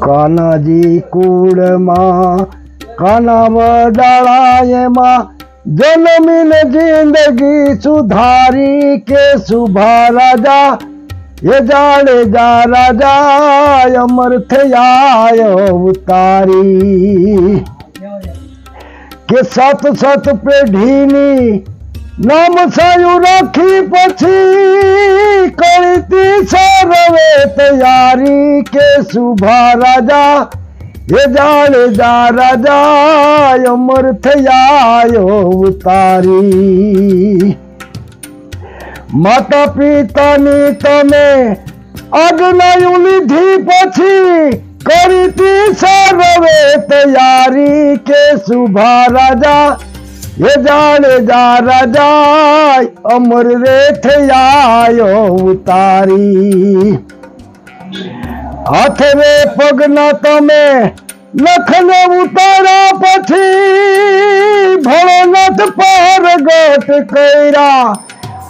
કાનાજી કુળમાં કાના એમાં જન્મીને જિંદગી સુધારી કે સુભા રાજા એ જાડેજા રાજા, અમર થયા ઉતારી. કે સત સત પેઢીની નામ સાયું રાખી પછી સર્વે તૈયારી કે શુભા રાજા એ જાડેજા રાજા અમર થયા ઉતારી માતા પિતાની તમે આજ્ઞાયું લીધી પછી કરીતી સર્વે તૈયારી કે શુભા રાજા એ જાડેજા રાજા અમર રે થયા ઉતારી હાથ રે પગના તમે લખને ઉતારા પછી ભોળોનાથ પરગટ કર્યા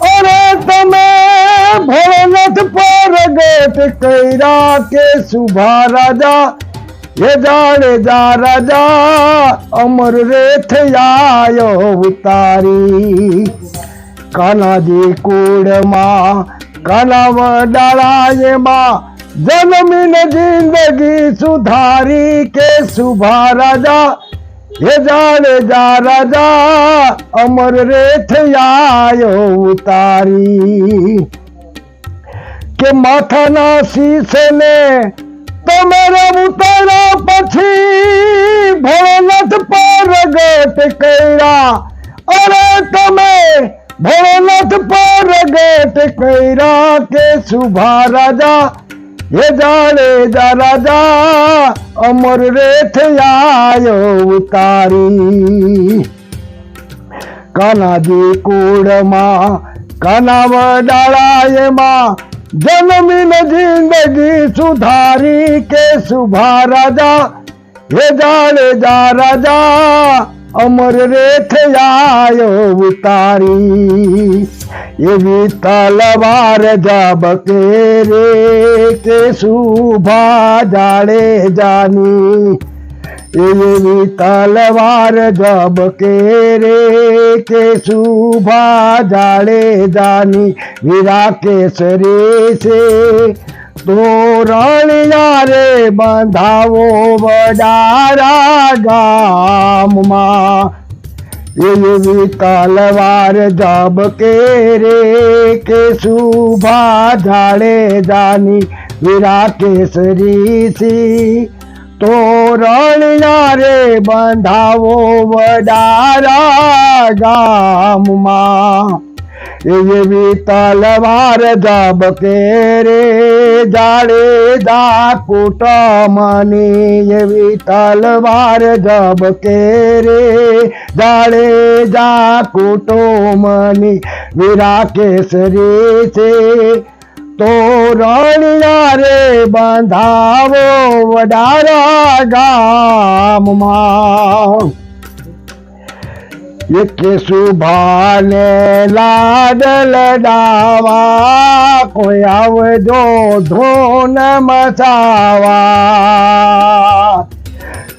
અરે તમે ભોળોનાથ પરગટ કર્યા કે શુભા રાજા એ જાડેજા રાજા અમર રે થયા ઉતારી કાનાજી કુળમાં जन्मिन ज़िंदगी सुधारी के सुबह राजा। ये जाने जा राजा, अमर रेथ आयो उतारी। के माथा ना शीशे ने तो मेरा उतारा पछी भोलनाथ पर गेट कैरा। अरे तुम्हें भोलनाथ पर गेट कैरा के सुभा राजा। હે જાડેજા રાજા, અમર રેઠ આયો ઉતારી. કાનાજી કુળમાં કાના વડાળા એમાં જન્મીને જિંદગી સુધારી કે શુભા રાજા? હે જાડેજા રાજા, અમર રેઠ આયો ઉતારી. એવી તલવાર જબકે રે કે શુભા જાડેજાની એવી તલવાર જબકે રે કે શુભા જાડેજાની વીરા કેસરી છે તોરણિયા રે બંધાવો વડારા ગામમાં એવી તલવાર જબકે રે કે શુભા જાડેજાની વીરા કેસરી સી તોરણ યારે બંધાવો વડારા ગામમાં. એવી તલવાર જબકે રે જાડેજા કુટમની એવી તલવાર જબકે રે જાડેજા કુટુંબની વીરા કેસરી છે તોરણિયા રે બંધાવો વડારા ગામમાં. એક શુભાને લાડલ ડાવા, કોઈ આવજો ધોન મચાવા.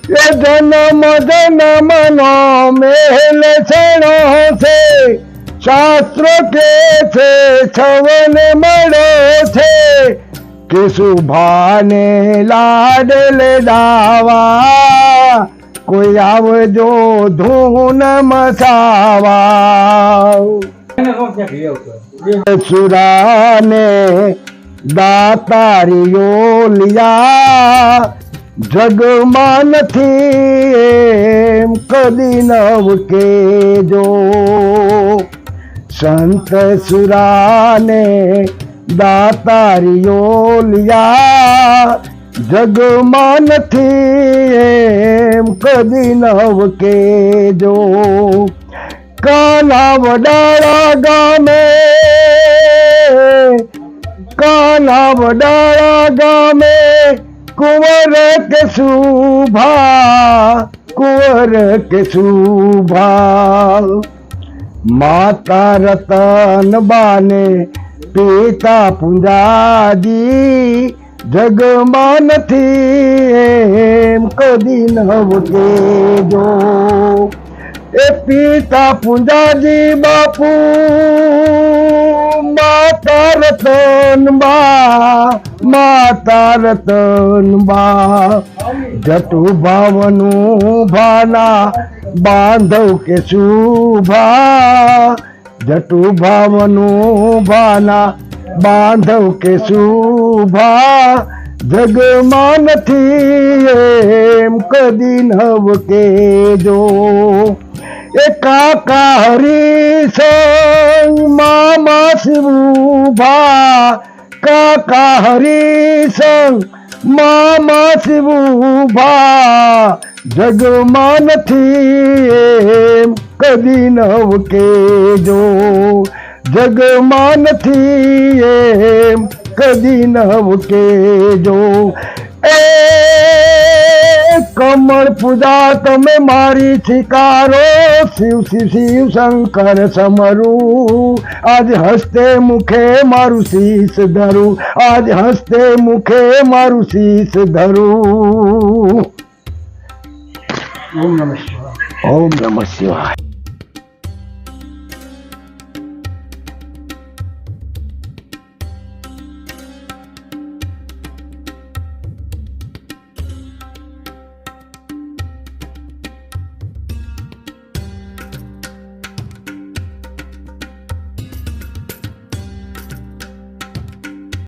એ જન્મ નો મેલ છણો છે, શાસ્ત્ર કે છે, છવન મળો છે. કે શુભાને લાડલ ડાવા કોઈ આવજો ધૂન મસાવા. સુરાને દાતારીઓ લિયા જગમાં નથી એમ કદી નવ કેજો સંત સુરાને દાતારીઓ લિયા જગમાં નથી એમ કદી નવ કેજો. કાના વડાળા ગામે કાના વડાળા ગામે કુંવર કે શુભા કુંવર કે શુભા માતા રતન બાને પિતા પુંજાજી જગમાં નથી એમ કદી નવ કેજો એ પિતા પૂંજાજી બાપુ, માતા રતન બા માતા રતન બા જટુ ભાવનું ભાના બાંધવ કે શુભા જટુ ભાવનું ભાના बांधव के शोभा जग थी एम कदी नव के जो। एकाकारी संग मामा शिवभा काका हरी संग मामा शिवुभा जग थी एम कदी नव के जो। જગમાં નથી એમ કદી નવ કેજો એ કમળ પૂજા તમે મારી સ્વીકારો શિવ શિવ શિવ શંકર સમરું આજ હસ્તે મુખે મારું શીશ ધરું આજ હસ્તે મુખે મારું શીશ ધરું ઓમ નમઃ શિવાય ઓમ નમઃ શિવાય